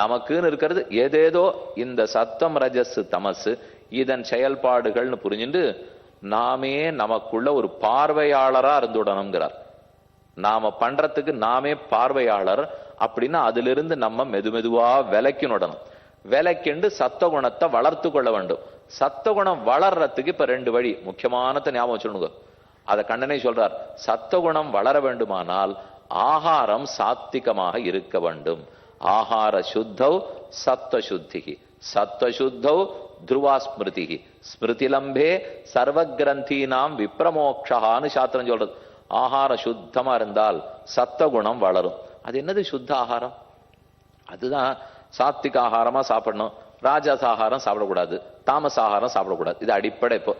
நமக்குன்னு இருக்கிறது ஏதேதோ இந்த சத்தம் ரஜஸ் தமசு இதன் செயல்பாடுகள்னு புரிஞ்சுட்டு நாமே நமக்குள்ள ஒரு பார்வையாளரா இருந்துடணுங்கிறார். நாம பண்றதுக்கு நாமே பார்வையாளர் அப்படின்னா அதிலிருந்து நம்ம மெது மெதுவா விலக்கினுடணும் விலக்கிண்டு சத்தகுணத்தை வளர்த்து கொள்ள வேண்டும். சத்தகுணம் வளர்றதுக்கு இப்ப ரெண்டு வழி முக்கியமானத்தை ஞாபகம் வச்சுடுங்க அதை கண்ணனை சொல்றார் சத்தகுணம் வளர வேண்டுமானால் ஆகாரம் சாத்திகமாக இருக்க வேண்டும். ஆகார சுத்தௌ சத்வ சத்வசுத்தௌ துருவா ஸ்மிருதி ஸ்மிருதிலம்பே சர்வகிரந்தீனாம் விப்ரமோக்ஷான்னு சாத்திரம் சொல்றது. ஆகார சுத்தமா இருந்தால் சத்தகுணம் வளரும். அது என்னது சுத்த ஆகாரம்? அதுதான் சாத்விக ஆகாரமா சாப்பிடணும். ராஜாச ஆகாரம் சாப்பிடக்கூடாது. தாமச ஆகாரம் சாப்பிடக்கூடாது. இது அடிப்படை இப்போ.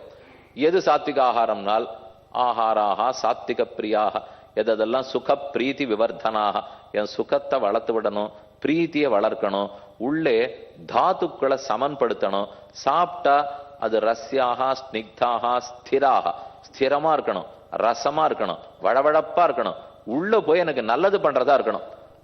எது சாத்விக ஆகாரம்னால் ஆஹாராக சாத்விக பிரியாக. எதெல்லாம் சுக பிரீத்தி விவர்தனாக என் சுகத்தை வளர்த்து விடணும். பிரீத்தியை வளர்க்கணும். உள்ளே தாத்துக்களை சமன்படுத்தணும். சாப்பிட்டா அது ரஸ்யாக ஸ்னிக்தாக ஸ்திராக. ஸ்திரமா இருக்கணும். ரசமா இருக்கணும். வழவழப்பா இருக்கணும். உள்ள போய் எனக்கு நல்லது பண்றதா இருக்கணும்.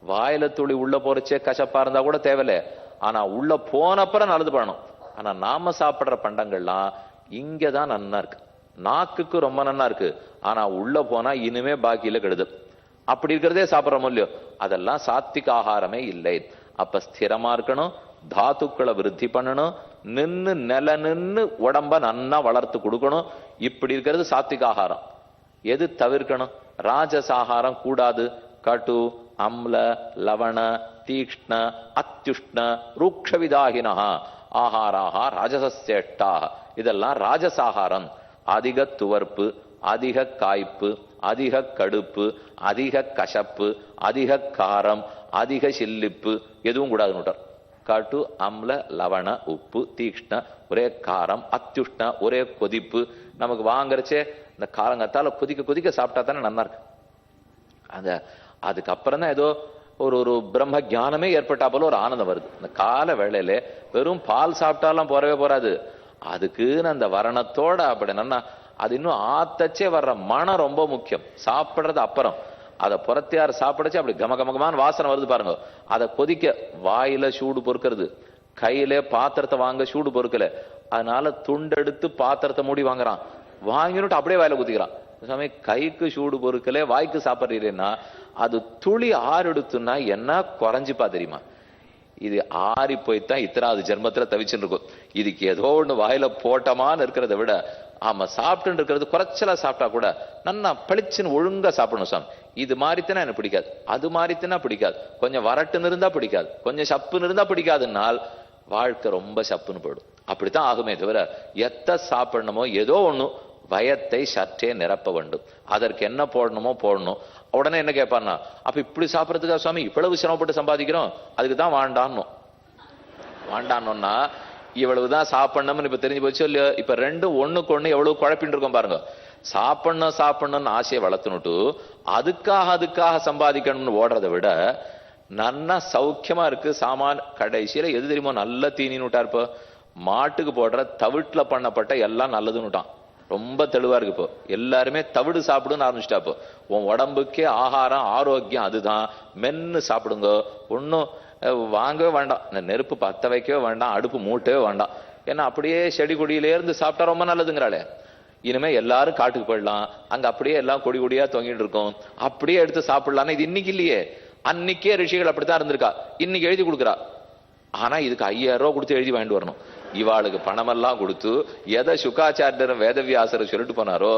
வாயில துளி உள்ள போறச்சே கசப்பா இருந்தா கூட தேவையில்ல. ஆனா உள்ள போனப்புறம் நல்லது பண்ணணும். ஆனா நாம சாப்பிடுற பண்டங்கள்லாம் இங்கதான் நன்னா இருக்கு. நாக்குக்கு ரொம்ப நன்னா இருக்கு. ஆனா உள்ள போனா இனிமே பாக்கியில கெடுதல் அப்படி இருக்கிறதே சாப்பிட்ற இல்லையோ? அதெல்லாம் சாத்விக ஆகாரமே இல்லை. அப்ப ஸ்திரமா இருக்கணும் தாத்துக்களை விருத்தி பண்ணணும் நின்று நில நின்று உடம்ப நன்னா வளர்த்து கொடுக்கணும். இப்படி இருக்கிறது சாத்விக ஆகாரம். எது தவிர்க்கணும்? ராஜசாகாரம் கூடாது. கட்டு அம்ல லவண தீக்ஷ்ண அத்யுஷ்ண ரூக்ஷவிதாகினா ஆகாராக ராஜசேஷ்டாக இதெல்லாம் ராஜசாகாரம். அதிக துவர்ப்பு அதிக காய்ப்பு அதிக கடுப்பு அதிக கசப்பு அதிக காரம் அதிக சில்லிப்பு எதுவும் கூடாதுன்னு கட்டு அம்ல லவண உப்பு தீக்ஷ்ண ஒரே காரம் அத்தியுஷ்ண ஒரே கொதிப்பு. நமக்கு வாங்குறச்சே இந்த காரங்கத்தால் கொதிக்க கொதிக்க சாப்பிட்டா தானே நல்லா இருக்கு. அந்த அதுக்கப்புறம் தான் ஏதோ ஒரு ஒரு பிரம்ம ஜானமே ஏற்பட்டா போல ஒரு ஆனந்தம் வருது. இந்த கால வேளையில வெறும் பால் சாப்பிட்டாலாம் போறவே போறாது. அதுக்குன்னு அந்த வரணத்தோட அப்படி என்னன்னா அது இன்னும் ஆத்தச்சே வர்ற மனம் ரொம்ப முக்கியம். சாப்பிட்றது அப்புறம். அதை புறத்தையார் சாப்பிடச்சு அப்படி கமகமகமான வாசனை வருது பாருங்க. அதை கொதிக்க வாயில சூடு பொறுக்கிறது. கையில பாத்திரத்தை வாங்க சூடு பொறுக்கல. அதனால துண்டெடுத்து பாத்திரத்தை மூடி வாங்குறான். வாங்கினுட்டு அப்படியே வாயில குத்திக்கிறான். சாமி கைக்கு சூடு பொறுக்கல வாய்க்கு சாப்பிட்றீங்கன்னா அது துளி ஆறெடுத்துன்னா என்ன குறைஞ்சிப்பா தெரியுமா? இது ஆறி போய்த்தான் இத்தனாவது ஜென்மத்துல தவிச்சுட்டு இருக்கும். இதுக்கு ஏதோ ஒண்ணு வாயில போட்டமான்னு இருக்கிறத விட ஆமா சாப்பிட்டு இருக்கிறது குறைச்சலா சாப்பிட்டா கூட நன்னா பளிச்சுன்னு ஒழுங்கா சாப்பிடணும் சாமி. இது மாறித்தினா எனக்கு பிடிக்காது அது மாறித்தினா பிடிக்காது. கொஞ்சம் வரட்டுன்னு இருந்தா பிடிக்காது கொஞ்சம் சப்புன்னு இருந்தால் பிடிக்காதுன்னால் வாழ்க்கை ரொம்ப சப்புன்னு போயிடும். அப்படித்தான் ஆகுமே தவிர எத்த சாப்பிடணுமோ ஏதோ ஒண்ணு வயத்தை சற்றே நிரப்ப வேண்டும். அதற்கு என்ன போடணுமோ போடணும். உடனே என்ன கேட்பான்னா அப்போ இப்படி சாப்பிட்றதுக்கா சுவாமி இவ்வளவு சிரமப்பட்டு சம்பாதிக்கிறோம். அதுக்கு தான் வாண்டான்னு வாண்டான்னொன்னா இவ்வளவுதான் சாப்பிடணும்னு இப்ப தெரிஞ்சு போச்சு இல்லையோ? இப்ப ரெண்டும் ஒண்ணுக்கு ஒண்ணு எவ்வளவு குழப்பின்னு இருக்கோம் பாருங்க. சாப்பிடணும் சாப்பிடணும்னு ஆசையை வளர்த்துனுட்டு அதுக்காக அதுக்காக சம்பாதிக்கணும்னு ஓடுறதை விட நன்னா சௌக்கியமா இருக்கு சாமான். கடைசியில எது தெரியுமோ நல்ல தீனின்னு விட்டா இப்போ. மாட்டுக்கு போடுற தவிட்டுல பண்ணப்பட்ட எல்லாம் நல்லதுன்னு விட்டான் ரொம்ப தெளிவா இருக்கு இப்போ. எல்லாருமே தவிடு சாப்பிடுன்னு ஆரம்பிச்சிட்டா இப்போ. உன் உடம்புக்கே ஆகாரம் ஆரோக்கியம் அதுதான். மென்னு சாப்பிடுங்க. ஒன்னும் வாங்கவே வேண்டாம். இந்த நெருப்பு பத்த வைக்கவே வேண்டாம் அடுப்பு மூட்டவே வேண்டாம். ஏன்னா அப்படியே செடி கொடியிலேருந்து சாப்பிட்டா ரொம்ப நல்லதுங்கிறாளே. இனிமே எல்லாரும் காட்டுக்கு போயிடலாம். அங்க அப்படியே எல்லாம் கொடி கொடியா தொங்கிட்டு இருக்கும். அப்படியே எடுத்து சாப்பிடலாம்னு இது இன்னைக்கு இல்லையே. அன்னைக்கே ரிஷிகள் அப்படித்தான் இருந்திருக்கா. இன்னைக்கு எழுதி கொடுக்குறா. ஆனா இதுக்கு ஐயாயிரம் ரூபா கொடுத்து எழுதி வாங்கிட்டு வரணும். இவாளுக்கு பணமெல்லாம் கொடுத்து எதை சுக்காச்சாரியரும் வேதவியாசர் சொல்லிட்டு போனாரோ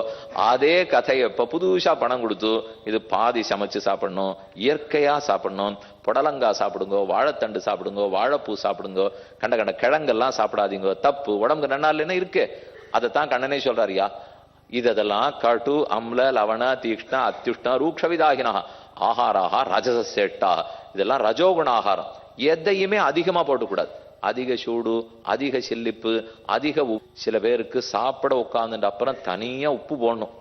அதே கதையை இப்போ புதுசா பணம் கொடுத்து இது பாதி சமைச்சு சாப்பிடணும் இயற்கையா சாப்பிடணும் புடலங்காய் சாப்பிடுங்க வாழைத்தண்டு சாப்பிடுங்க வாழைப்பூ சாப்பிடுங்க கண்ட கண்ட கிழங்கெல்லாம் சாப்பிடாதீங்க தப்பு உடம்புக்கு நன்னா இல்லைன்னா இருக்கு. அதைத்தான் கண்ணனே சொல்றாருயா இதெல்லாம் கட்டு அம்ல லவண தீக்ஷ்ண அத்தியுஷ்ண ரூக்ஷவிதாகினா ஆகாராக ரஜசேட்டா இதெல்லாம் ரஜோகுண ஆகாரம். எதையுமே அதிகமா போட்டுக்கூடாது. அதிக சூடு அதிக சில்லிப்பு அதிக சில பேருக்கு சாப்பிட உட்காந்துட்டு அப்புறம் தனியாக உப்பு போடணும்.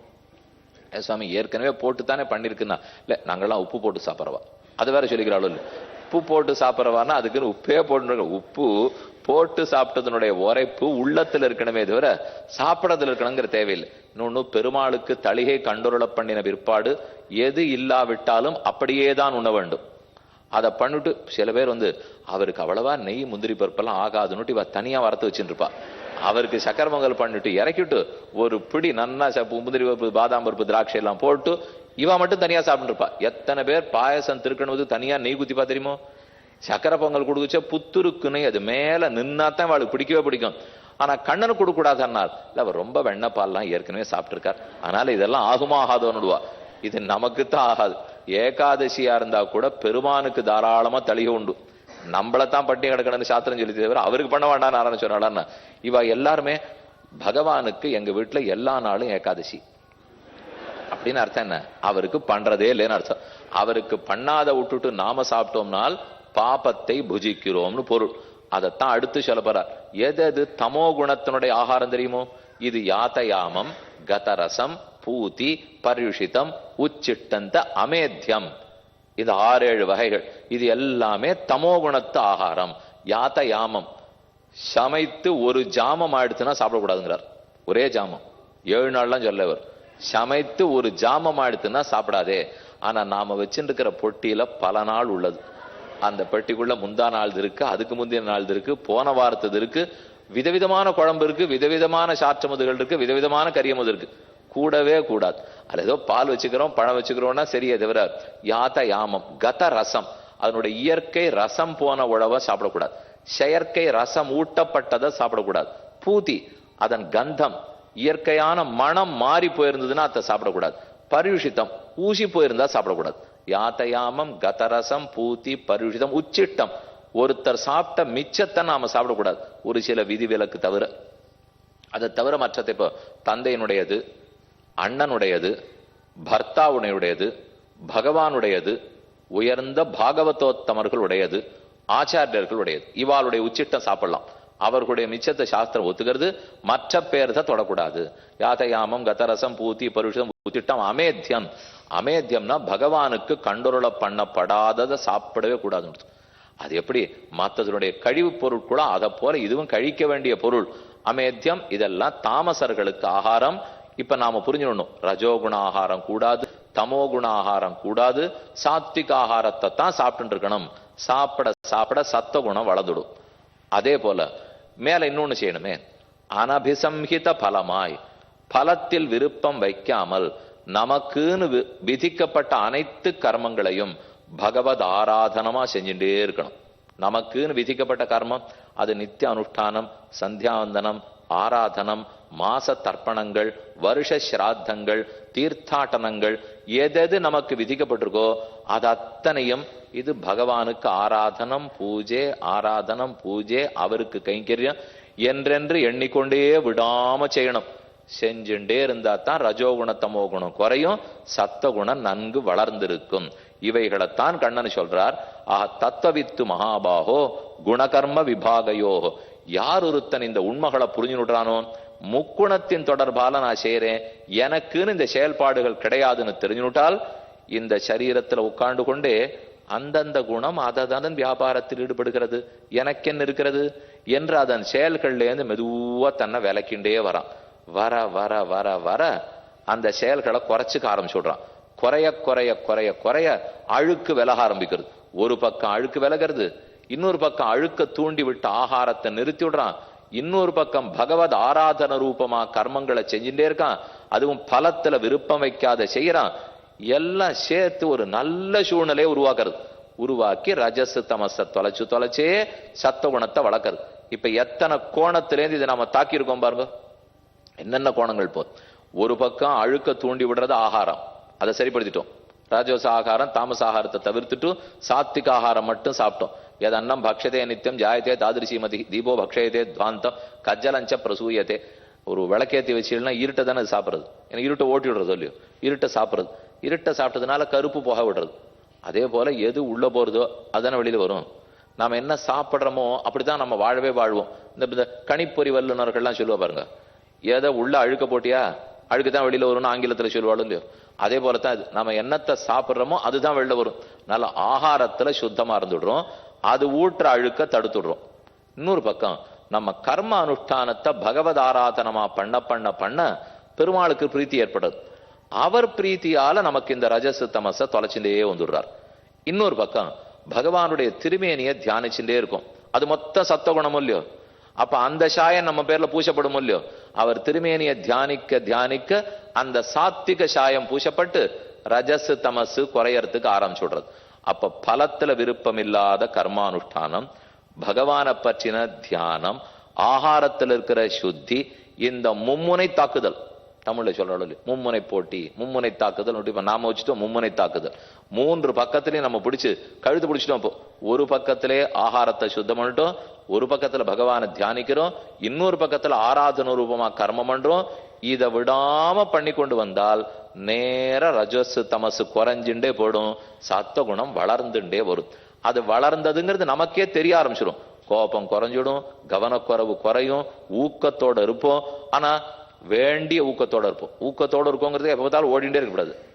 சுவாமி ஏற்கனவே போட்டு தானே பண்ணியிருக்குன்னா இல்லை நாங்கெல்லாம் உப்பு போட்டு சாப்பிட்றவா? அது வேற சொல்லிக்கிறாளோ இல்லை உப்பு போட்டு சாப்பிட்றவான்னா அதுக்குன்னு உப்பே போட்டு உப்பு போட்டு சாப்பிட்டதனுடைய உரைப்பு உள்ளத்தில் இருக்கணுமே தவிர சாப்பிடத்தில் இருக்கணுங்கிற தேவையில்லை. இன்னொன்று பெருமாளுக்கு தளிகை கண்டுருள பண்ணின பிற்பாடு எது இல்லாவிட்டாலும் அப்படியே தான் உண்ண வேண்டும். அதை பண்ணிட்டு சில பேர் வந்து அவருக்கு அவ்வளவா நெய் முந்திரி பருப்பெல்லாம் ஆகாதுன்னுட்டு இவ தனியா வறுத்து வச்சுருப்பா அவருக்கு சக்கர பொங்கல் பண்ணிட்டு இறக்கிட்டு ஒரு பிடி நன்னா சப்பு முந்திரி பருப்பு பாதாம் பருப்பு திராட்சை எல்லாம் போட்டு இவன் மட்டும் தனியா சாப்பிட்டுருப்பா எத்தனை பேர் பாயசம் திருக்கணுவது தனியா நெய் குத்திப்பா தெரியுமோ? சக்கரை பொங்கல் கொடுக்குச்சா புத்துருக்குன்னு அது மேல நின்னாதான் அவளுக்கு பிடிக்கவே பிடிக்கும். ஆனா கண்ணனு கொடுக்க கூடாதுன்னார் இல்ல அவர் ரொம்ப வெண்ணப்பால்லாம் ஏற்கனவே சாப்பிட்டிருக்கார் அதனால இதெல்லாம் ஆகுமா ஆகாதோன்னுடுவா. இது நமக்கு தான் ஆகாது. ஏகாதசியா இருந்தா கூட பெருமானுக்கு தாராளமா தளிகை உண்டு. நம்மளத்தான் பட்டி கிடக்கணும்னு சாத்திரம் சொல்லி தவிர அவருக்கு பண்ண வேண்டாம்னு ஆரம்பிச்சோன்னா இவ எல்லாருமே பகவானுக்கு எங்க வீட்டுல எல்லா நாளும் ஏகாதசி. அப்படின்னு அர்த்தம் என்ன? அவருக்கு பண்றதே இல்லைன்னு அர்த்தம். அவருக்கு பண்ணாத விட்டுட்டு நாம சாப்பிட்டோம்னால் பாபத்தை புஜிக்கிறோம்னு பொருள். அதைத்தான் அடுத்து சொல்ல போறார். எது எது தமோ குணத்தினுடைய ஆகாரம் தெரியுமோ? இது யாத்தயாமம் கதரசம் பூதி பரியுஷிதம் உச்சிட்டந்த அமேத்தியம் இது ஆறு ஏழு வகைகள். இது எல்லாமே தமோ குணத்து ஆகாரம் யாத்தயாமம். சமைத்து ஒரு ஜாமம் ஆயிடுச்சுன்னா சாப்பிடக்கூடாதுங்கிறார். ஒரே ஜாமம். ஏழு நாள்லாம் சொல்லவர் சமைத்து ஒரு ஜாமம் ஆயிடுச்சுன்னா சாப்பிடாதே. ஆனா நாம வச்சுருக்கிற பொட்டியில பல நாள் உள்ளது. அந்த பெட்டிக்குள்ள முந்தா நாள் இருக்கு அதுக்கு முந்தின நாள் இருக்கு போன வாரத்தது இருக்கு விதவிதமான குழம்பு இருக்கு விதவிதமான சாற்றமுதுகள் இருக்கு விதவிதமான கரியமுது இருக்கு. கூடவே கூடாது. அது ஏதோ பால் வச்சுக்கிறோம் பழம் வச்சுக்கிறோம்னா சரியே தவிர யாத்த யாமம் கத ரசம். அதனுடைய இயற்கை ரசம் போன உழவை சாப்பிடக்கூடாது. செயற்கை ரசம் ஊட்டப்பட்டதை சாப்பிடக்கூடாது. பூதி அதன் கந்தம் இயற்கையான மனம் மாறி போயிருந்ததுன்னா அதை சாப்பிடக்கூடாது. பரியுஷித்தம் ஊசி போயிருந்தா சாப்பிடக்கூடாது. யாத்தயாமம் கதரசம் பூத்தி பரியுஷிதம் உச்சிட்டம். ஒருத்தர் சாப்பிட்ட மிச்சத்தை நாம சாப்பிடக்கூடாது. ஒரு சில விதிவிலக்கு தவிர. அதை தவிர மற்றத்தை இப்போ தந்தையினுடையது அண்ணனுடையது பர்த்தாவுடையது பகவானுடையது உயர்ந்த பாகவதோத்தமர்கள் உடையது ஆச்சாரியர்கள் உடையது இவாளுடைய உச்சிட்டம் சாப்பிடலாம். அவர்களுடைய மிச்சத்தை சாஸ்திரம் ஒத்துக்கிறது. மற்ற பேர்த தொடக்கூடாது. யாதயாமம் கதரசம் பூத்தி பருஷம் உச்சிட்டம் அமேத்தியம் அமேத்தியம்னா பகவானுக்கு கண்டுருள பண்ணப்படாததை சாப்பிடவே கூடாதுன்னு அது எப்படி? மற்றதனுடைய கழிவுப் பொருள் கூட அதை போல இதுவும் கழிக்க வேண்டிய பொருள். அமேத்தியம் இதெல்லாம் தாமசர்களுக்கு ஆகாரம். இப்ப நாம புரிஞ்சுடணும் ரஜோகுண ஆகாரம் கூடாது தமோ குண ஆகாரம் கூடாது சாத்விக ஆகாரத்தை தான் சாப்பிட்டு இருக்கணும் சாப்பிட சாப்பிட சத்த குணம் வளர்ந்துடும். அதே போல மேல இன்னொன்னு செய்யணுமே. அனபிசம்ஹித பலமாய் பலத்தில் விருப்பம் வைக்காமல் நமக்குன்னு வி- விதிக்கப்பட்ட அனைத்து கர்மங்களையும் பகவத் ஆராதனமா செஞ்சுட்டே இருக்கணும். நமக்குன்னு விதிக்கப்பட்ட கர்மம் அது நித்திய அனுஷ்டானம் சந்தியாவந்தனம் ஆராதனம் மாச தர்ப்பணங்கள் வருஷ சிராத்தங்கள் தீர்த்தாட்டனங்கள் எதெது நமக்கு விதிக்கப்பட்டிருக்கோ அது அத்தனையும் இது பகவானுக்கு ஆராதனம் பூஜை ஆராதனம் பூஜை அவருக்கு கைங்கரியம் என்றென்று எண்ணிக்கொண்டே விடாம செய்யணும். செஞ்சுட்டே இருந்தா தான் ரஜோகுண தமோ குணம் குறையும் சத்தகுணம் நன்கு வளர்ந்திருக்கும். இவைகளைத்தான் கண்ணன் சொல்றார். ஆஹ் தத்துவவித்து மகாபாகோ குணகர்ம விபாகையோ யார் ஒருத்தன் இந்த உண்மைகளை புரிஞ்சுடுறானோ முக்குணத்தின் தொடர்பால நான் செய்யறேன் எனக்குன்னு இந்த செயல்பாடுகள் கிடையாதுன்னு தெரிஞ்சுட்டால் இந்த சரீரத்துல உட்கார்ந்து கொண்டே அந்தந்த குணம் அதன் வியாபாரத்தில் ஈடுபடுகிறது. எனக்கென்ன இருக்கிறது? என்று அதன் செயல்கள்லேருந்து மெதுவா தன்னை விளக்கிண்டே வரான். வர வர வர வர அந்த செயல்களை குறைச்சிக்க ஆரம்பிச்சுடுறான். குறைய குறைய குறைய குறைய அழுக்கு விலக ஆரம்பிக்கிறது. ஒரு பக்கம் அழுக்கு விலகிறது இன்னொரு பக்கம் அழுக்க தூண்டி விட்டு ஆகாரத்தை நிறுத்தி விடுறான் இன்னொரு பக்கம் பகவத் ஆராதன ரூபமா கர்மங்களை செஞ்சுட்டே இருக்கான். அதுவும் பலத்துல விருப்பம் வைக்காத செய்யறான். எல்லாம் சேர்த்து ஒரு நல்ல சூழ்நிலையை உருவாக்குறது. உருவாக்கி ரஜசு தமச தொலைச்சு தொலைச்சே சத்த குணத்தை வளர்க்கறது. இப்ப எத்தனை கோணத்திலேருந்து இதை நாம தாக்கியிருக்கோம் பாருங்க. என்னென்ன கோணங்கள் போதும் ஒரு பக்கம் அழுக்க தூண்டி விடுறது ஆகாரம். அதை சரிப்படுத்திட்டோம். ராஜோச ஆகாரம் தாமச ஆகாரத்தை தவிர்த்துட்டு சாத்திக ஆகாரம் மட்டும் சாப்பிட்டோம். எதன்னம் பக்ஷதே நித்தியம் ஜாயத்தே தாதிருஷிமதி தீபோ பக்ஷயத்தே துவாந்தம் கஜ்ஜலஞ்ச பிரசூயத்தே ஒரு விளக்கேத்தி வச்சுன்னா இருட்டை தானே அது சாப்பிட்றது. ஏன்னா இருட்டை ஓட்டி விடுறது இல்லையோ? இருட்டை சாப்பிடுறது. இருட்டை சாப்பிட்டதுனால கருப்பு போக விடுறது. அதே போல் எது உள்ளே போகிறதோ அதானே வெளியில் வரும். நாம் என்ன சாப்பிடுறோமோ அப்படிதான் நம்ம வாழவே வாழ்வோம். இந்த கணிப்பொறி வல்லுநர்கள்லாம் சொல்லுவா பாருங்க. ஏதோ உள்ள அழுக்க போட்டியா? அழுக்கு தான் வெளியில் வரும்னு ஆங்கிலத்தில் சொல்லுவாளும் இல்லையோ? அதே போலத்தான் இது. நம்ம என்னத்தை சாப்பிட்றோமோ அதுதான் வெளில வரும். நல்ல ஆகாரத்தில் சுத்தமாக இருந்துடுறோம் அது ஊற்ற அழுக்க தடுத்துடுறோம். இன்னொரு பக்கம் நம்ம கர்ம அனுஷ்டானத்தை பகவத் ஆராதனமா பண்ண பண்ண பண்ண பெருமாளுக்கு பிரீத்தி ஏற்படுது அவர் பிரீத்தியால நமக்கு இந்த ரஜசு தமச தொலைச்சுட்டே வந்துடுறார். இன்னொரு பக்கம் பகவானுடைய திருமேனியை தியானிச்சுட்டே இருக்கும். அது மொத்த சத்தகுணமும் இல்லையோ? அப்ப அந்த சாயம் நம்ம பேர்ல பூசப்படும் இல்லையோ? அவர் திருமேனியை தியானிக்க தியானிக்க அந்த சாத்திக சாயம் பூசப்பட்டு ரஜசு தமசு குறையறதுக்கு ஆரம்பிச்சு விடுறது அப்ப பலத்துல விருப்பம் இல்லாத கர்மானுஷ்டானம் பகவானை பற்றின தியானம் ஆகாரத்தில் இருக்கிற சுத்தி இந்த மும்முனை தாக்குதல். தமிழ்ல சொல்றாள் மும்முனை போட்டி மும்முனை தாக்குதல். நாம வச்சுட்டோம் மும்முனை தாக்குதல். மூன்று பக்கத்திலையும் நம்ம பிடிச்சு கழுத்து பிடிச்சிட்டோம் இப்போ. ஒரு பக்கத்திலே ஆகாரத்தை சுத்தம் பண்ணிட்டோம் ஒரு பக்கத்துல பகவானை தியானிக்கிறோம் இன்னொரு பக்கத்துல ஆராதன ரூபமா கர்மம் பண்றோம். இதை விடாம பண்ணி கொண்டு வந்தால் நேர ரஜஸ் தமசு குறைஞ்சுட்டே போயிடும் சத்தகுணம் வளர்ந்துட்டே வரும். அது வளர்ந்ததுங்கிறது நமக்கே தெரிய ஆரம்பிச்சிடும் கோபம் குறைஞ்சிடும் கவனக்குறைவு குறையும் ஊக்கத்தோட இருப்போம். ஆனா வேண்டிய ஊக்கத்தோட இருப்போம். ஊக்கத்தோட இருக்கோங்கிறது எப்ப பார்த்தாலும் ஓடிண்டே இருக்கக்கூடாது.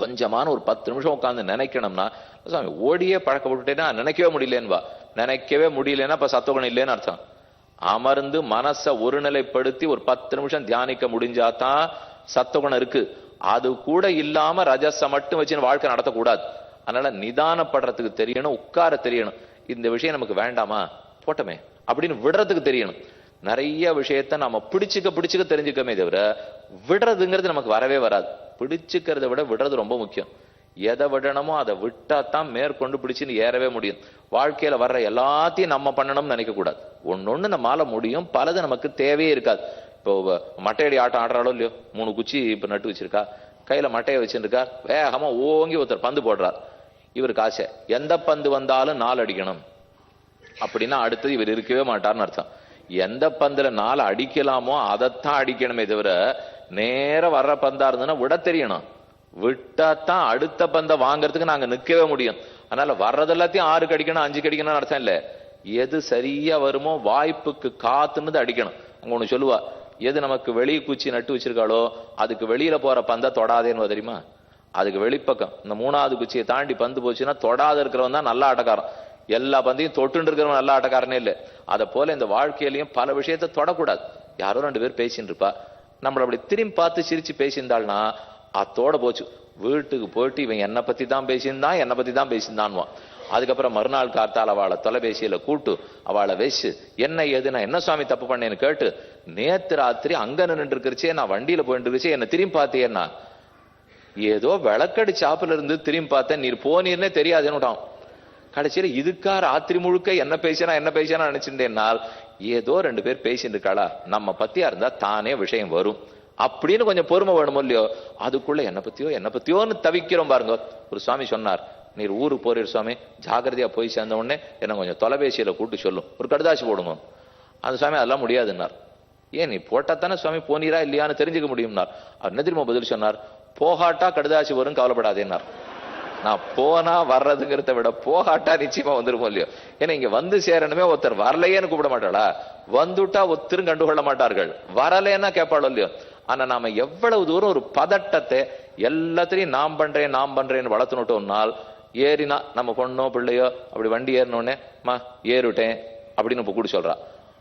கொஞ்சமான ஒரு பத்து நிமிஷம் உட்காந்து நினைக்கணும்னா சாமி ஓடியே பழக்கப்பட்டுட்டேன்னா நினைக்கவே முடியலேன்னுவா நினைக்கவே முடியலன்னா இப்ப சத்தகுணம் இல்லைன்னு அர்த்தம். அமர்ந்து மனசை ஒருநிலைப்படுத்தி ஒரு பத்து நிமிஷம் தியானிக்க முடிஞ்சாதான் சத்தகுணம் இருக்கு. அது கூட இல்லாம ரஜஸ மட்டும் வச்சு வாழ்க்கை நடத்தக்கூடாது. அதனால நிதானப்படுறதுக்கு தெரியணும் உட்கார தெரியணும். இந்த விஷயம் நமக்கு வேண்டாமா? போட்டமே. அப்படின்னு விடுறதுக்கு தெரியணும். நிறைய விஷயத்த நம்ம பிடிச்சுக்க பிடிச்சுக்க தெரிஞ்சுக்கமே தவிர விடுறதுங்கிறது நமக்கு வரவே வராது. பிடிச்சுக்கிறத விட விடுறது ரொம்ப முக்கியம். எதை விடணுமோ அதை விட்டா தான் மேற்கொண்டு பிடிச்சின்னு ஏறவே முடியும். வாழ்க்கையில வர்ற எல்லாத்தையும் நம்ம பண்ணணும்னு நினைக்க கூடாது ஒன்னொன்னு நம்மால முடியும் பலது நமக்கு தேவையே இருக்காது. இப்போ மட்டையடி ஆட்டம் ஆடுறாளோ இல்லையோ? மூணு குச்சி இப்போ நட்டு வச்சிருக்கா. கையில் மட்டையை வச்சுருக்கா. வேகமாக ஓங்கி ஒருத்தர் பந்து போடுறார். இவருக்கு ஆசை. எந்த பந்து வந்தாலும் நாலு அடிக்கணும். அப்படின்னா அடுத்தது இவர் இருக்கவே மாட்டார்னு அர்த்தம். எந்த பந்துல நாலு அடிக்கலாமோ அதைத்தான் அடிக்கணுமே தவிர நேரம் வர்ற பந்தா இருந்ததுன்னா விட தெரியணும். விட்டாதான் அடுத்த பந்தை வாங்குறதுக்கு நாங்க நிக்கவே முடியும். அதனால வர்றது எல்லாத்தையும் ஆறுக்கு அடிக்கணும் அஞ்சு கடிக்கணும்னு அர்த்தம் இல்லை. எது சரியா வருமோ வாய்ப்புக்கு காத்துன்னு அடிக்கணும். அங்க ஒன்று சொல்லுவா எது நமக்கு வெளியே குச்சி நட்டு வச்சிருக்காளோ அதுக்கு வெளியில போற பந்தை தொடாதேன்னு தெரியுமா? அதுக்கு வெளிப்பக்கம். இந்த மூணாவது குச்சியை தாண்டி பந்து போச்சுன்னா தொடாத இருக்கிறவன் தான் நல்ல ஆட்டக்காரன். எல்லா பந்தையும் தொட்டுன்னு இருக்கிறவன் நல்ல ஆட்டக்காரனே இல்லை. அதை போல இந்த வாழ்க்கையிலையும் பல விஷயத்தை தொடக்கூடாது. யாரோ ரெண்டு பேர் பேசின்னு இருப்பா. நம்மளை அப்படி திரும்பி பார்த்து சிரிச்சு பேசியிருந்தாள்னா அத்தோட போச்சு. வீட்டுக்கு போயிட்டு இவன் என்னை பத்தி தான் பேசியிருந்தான் என்னை பத்தி தான் பேசியிருந்தான்வான் அதுக்கப்புறம் மறுநாள் காத்தால் அவளை தொலைபேசியில கூட்டு அவளை வச்சு என்ன ஏது நான் என்ன சுவாமி தப்பு பண்ணேன்னு கேட்டு நேத்து ராத்திரி அங்க நின்று இருக்கிறச்சே நான் வண்டியில போயிட்டு இருக்கச்சே என்ன திரும்பி பார்த்தேன்னா ஏதோ விளக்கடி சாப்பில இருந்து திரும்பி பார்த்தேன் நீர் போனீர்னே தெரியாதுன்னுட்டான். கடைசியில் இதுக்கா ராத்திரி முழுக்க என்ன பேசினா என்ன பேசினா நினைச்சிருந்தேன்னால் ஏதோ ரெண்டு பேர் பேசிட்டு இருக்காளா நம்ம பத்தியா இருந்தா தானே விஷயம் வரும். அப்படின்னு கொஞ்சம் பொறுமை வேணுமோ இல்லையோ அதுக்குள்ள என்ன பத்தியோ என்ன பத்தியோன்னு தவிக்கிறோம் பாருங்க. ஒரு சுவாமி சொன்னார் நீர் ஊருக்கு போறீர் சுவாமி ஜாகிரதையா போய் சேர்ந்த உடனே என்ன கொஞ்சம் தொலைபேசியில கூட்டு சொல்லும் ஒரு கடுதாசி போடுங்க. அந்த சுவாமி அதெல்லாம் முடியாதுன்னார். ஏன் நீ போட்டா தானே சுவாமி போனீரா இல்லையான்னு தெரிஞ்சுக்க முடியும்னார். அவர் என்ன தெரியுமா பதில் சொன்னார் போகாட்டா கடுதாசி வரும் கவலைப்படாதேன்னார். நான் போனா வர்றதுங்கிறத விட போகாட்டா நிச்சயமா வந்துருமோ இல்லையோ? ஏன்னா இங்க வந்து சேரணுமே ஒருத்தர் வரலையேன்னு கூப்பிட மாட்டாளா? வந்துட்டா ஒருத்தரும் கண்டுகொள்ள மாட்டார்கள். வரலைன்னா கேட்பாளோ இல்லையோ? ஆனா நாம எவ்வளவு தூரம் ஒரு பதட்டத்தை எல்லாத்திலையும் நாம் பண்றேன் நாம் பண்றேன்னு வளர்த்துனுட்டோம்னால் ஏறினா நம்ம பொண்ணோ பிள்ளையோ அப்படி வண்டி ஏறினோடனே மா ஏறிட்டேன் அப்படின்னு இப்ப கூட சொல்றா.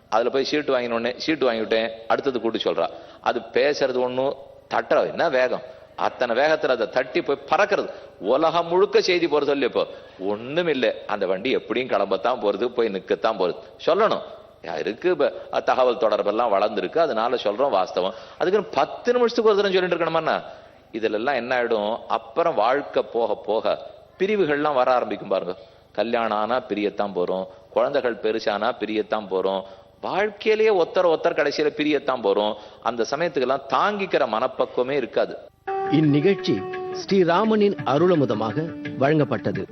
அதில் போய் சீட்டு வாங்கினோடனே சீட்டு வாங்கிவிட்டேன். அடுத்தது கூட்டு சொல்கிறா அது பேசுறது ஒன்றும் தட்டுற என்ன வேகம்? அத்தனை வேகத்தில் அதை தட்டி போய் பறக்கிறது. உலகம் முழுக்க செய்தி போகிறது சொல்லி இப்போ. ஒன்றும் இல்லை அந்த வண்டி எப்படியும் கிளம்பத்தான் போகிறது போய் நிற்கத்தான் போகிறது சொல்லணும். இருக்கு இப்போ. தகவல் தொடர்பெல்லாம் வளர்ந்துருக்கு. அதனால சொல்கிறோம் வாஸ்தவம். அதுக்குன்னு பத்து நிமிஷத்துக்கு ஒரு தரம் சொல்லிட்டு இருக்கணுமாண்ணா இதிலெல்லாம் என்ன ஆகிடும் அப்புறம் வாழ்க்கை போக போக பிரிவுகள்லாம் வர ஆரம்பிக்கும் பாருங்க. கல்யாணம் ஆனால் பிரியத்தான் போகிறோம் குழந்தைகள் பெருசானா பிரியத்தான் போகிறோம் வாழ்க்கையிலேயே ஒத்தர ஒத்தர் கடைசியில பிரியத்தான் போறோம். அந்த சமயத்துக்கெல்லாம் தாங்கிக்கிற மனப்பக்குவமே இருக்காது. இந்நிகழ்ச்சி ஸ்ரீராமனின் அருளமுதமாக வழங்கப்பட்டது.